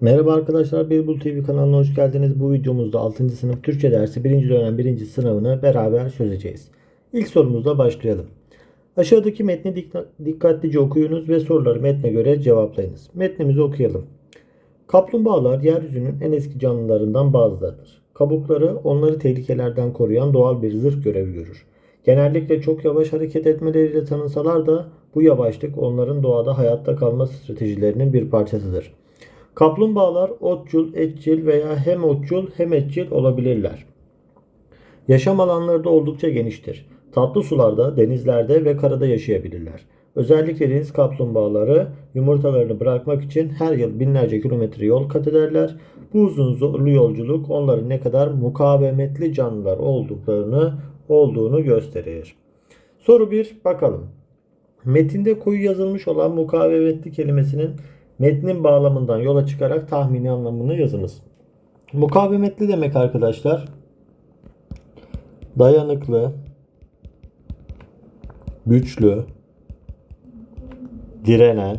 Merhaba arkadaşlar, Bilbul TV kanalına hoş geldiniz. Bu videomuzda 6. sınıf Türkçe dersi 1. dönem 1. sınavını beraber çözeceğiz. İlk sorumuzla başlayalım. Aşağıdaki metni dik- dikkatlice okuyunuz ve soruları metne göre cevaplayınız. Metnimizi okuyalım. Kaplumbağalar yeryüzünün en eski canlılarından bazılarıdır. Kabukları onları tehlikelerden koruyan doğal bir zırh görevi görür. Genellikle çok yavaş hareket etmeleriyle tanınsalar da bu yavaşlık onların doğada hayatta kalma stratejilerinin bir parçasıdır. Kaplumbağalar otçul, etçil veya hem otçul hem etçil olabilirler. Yaşam alanları da oldukça geniştir. Tatlı sularda, denizlerde ve karada yaşayabilirler. Özellikle deniz kaplumbağaları yumurtalarını bırakmak için her yıl binlerce kilometre yol kat ederler. Bu uzun zorlu yolculuk onların ne kadar mukavemetli canlılar olduklarını olduğunu gösterir. Soru 1 bakalım. Metinde koyu yazılmış olan mukavemetli kelimesinin metnin bağlamından yola çıkarak tahmini anlamını yazınız. Mukavemetli demek arkadaşlar dayanıklı, güçlü, direnen,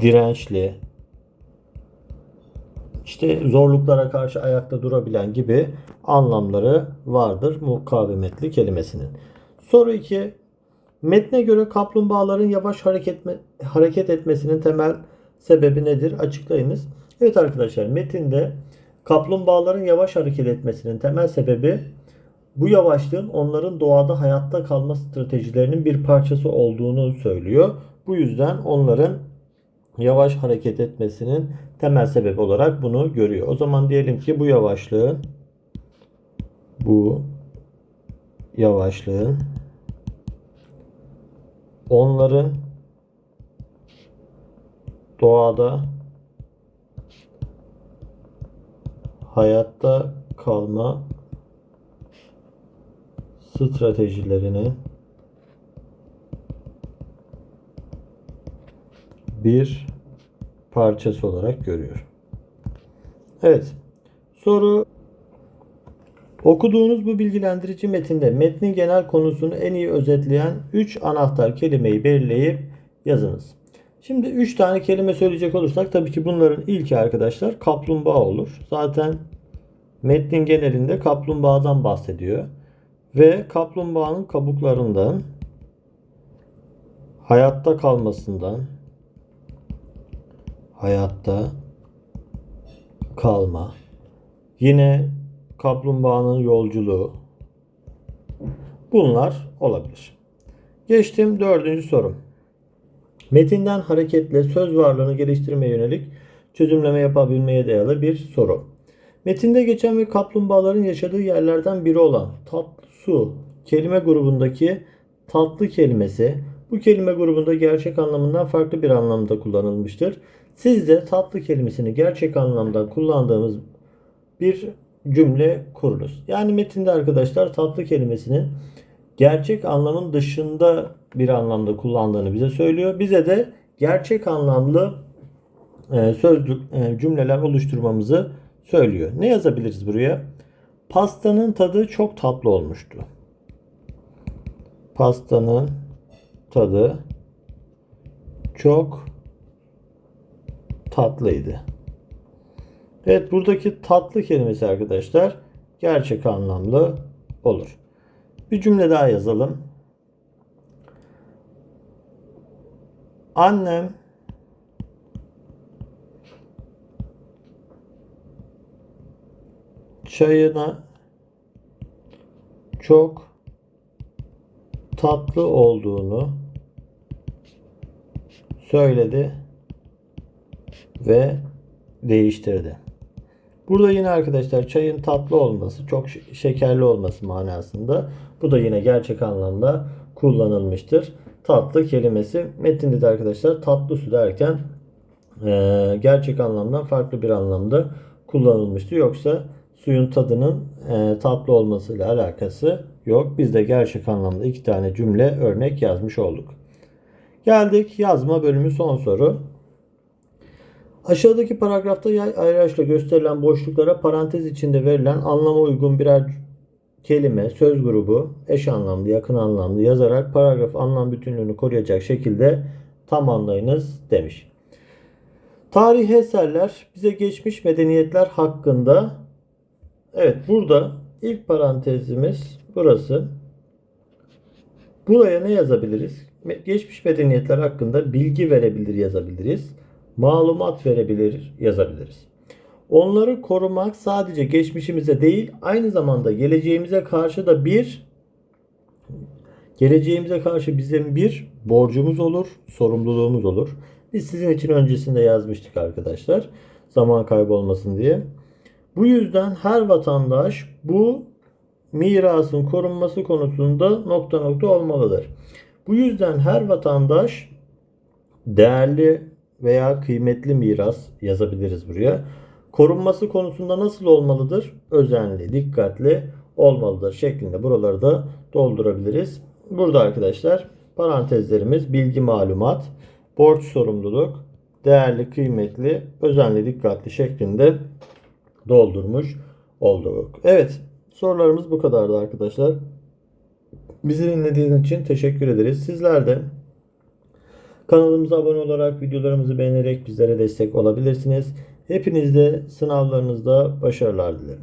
dirençli, işte zorluklara karşı ayakta durabilen gibi anlamları vardır mukavemetli kelimesinin. Soru 2. Metne göre kaplumbağaların yavaş hareket, hareket etmesinin temel sebebi nedir? Açıklayınız. Evet arkadaşlar metinde kaplumbağaların yavaş hareket etmesinin temel sebebi bu yavaşlığın onların doğada hayatta kalma stratejilerinin bir parçası olduğunu söylüyor. Bu yüzden onların yavaş hareket etmesinin temel sebebi olarak bunu görüyor. O zaman diyelim ki bu yavaşlığın bu yavaşlığın onların doğada hayatta kalma stratejilerinin bir parçası olarak görüyor. Evet. Soru Okuduğunuz bu bilgilendirici metinde metnin genel konusunu en iyi özetleyen 3 anahtar kelimeyi belirleyip yazınız. Şimdi 3 tane kelime söyleyecek olursak tabii ki bunların ilki arkadaşlar kaplumbağa olur. Zaten metnin genelinde kaplumbağadan bahsediyor. Ve kaplumbağanın kabuklarından hayatta kalmasından hayatta kalma yine kaplumbağanın yolculuğu bunlar olabilir. Geçtim dördüncü sorum. Metinden hareketle söz varlığını geliştirmeye yönelik çözümleme yapabilmeye dayalı bir soru. Metinde geçen ve kaplumbağaların yaşadığı yerlerden biri olan tatlı su kelime grubundaki tatlı kelimesi bu kelime grubunda gerçek anlamından farklı bir anlamda kullanılmıştır. Siz de tatlı kelimesini gerçek anlamda kullandığımız bir cümle kurunuz. Yani metinde arkadaşlar tatlı kelimesinin gerçek anlamın dışında bir anlamda kullandığını bize söylüyor. Bize de gerçek anlamlı e, e, cümleler oluşturmamızı söylüyor. Ne yazabiliriz buraya? Pastanın tadı çok tatlı olmuştu. Pastanın tadı çok tatlıydı. Evet buradaki tatlı kelimesi arkadaşlar gerçek anlamlı olur. Bir cümle daha yazalım. Annem çayına çok tatlı olduğunu söyledi ve değiştirdi. Burada yine arkadaşlar çayın tatlı olması, çok şekerli olması manasında. Bu da yine gerçek anlamda kullanılmıştır. Tatlı kelimesi metinde de arkadaşlar tatlı su derken e, gerçek anlamdan farklı bir anlamda kullanılmıştı. Yoksa suyun tadının e, tatlı olmasıyla alakası yok. Biz de gerçek anlamda iki tane cümle örnek yazmış olduk. Geldik yazma bölümü son soru. Aşağıdaki paragrafta yay ayraçla gösterilen boşluklara parantez içinde verilen anlama uygun birer kelime, söz grubu, eş anlamlı, yakın anlamlı yazarak paragraf anlam bütünlüğünü koruyacak şekilde tamamlayınız demiş. Tarihi eserler bize geçmiş medeniyetler hakkında Evet burada ilk parantezimiz burası. Buraya ne yazabiliriz? Geçmiş medeniyetler hakkında bilgi verebilir yazabiliriz. Malumat verebilir yazabiliriz. Onları korumak sadece geçmişimize değil aynı zamanda geleceğimize karşı da bir geleceğimize karşı bizim bir borcumuz olur, sorumluluğumuz olur. Biz sizin için öncesinde yazmıştık arkadaşlar. Zaman kaybolmasın diye. Bu yüzden her vatandaş bu mirasın korunması konusunda nokta nokta olmalıdır. Bu yüzden her vatandaş değerli veya kıymetli miras yazabiliriz buraya. Korunması konusunda nasıl olmalıdır? Özenli, dikkatli olmalıdır şeklinde buraları da doldurabiliriz. Burada arkadaşlar parantezlerimiz bilgi malumat, borç sorumluluk, değerli, kıymetli, özenli, dikkatli şeklinde doldurmuş olduk. Evet sorularımız bu kadardı arkadaşlar. Bizi dinlediğiniz için teşekkür ederiz. Sizler de kanalımıza abone olarak videolarımızı beğenerek bizlere destek olabilirsiniz. Hepinizde sınavlarınızda başarılar dilerim.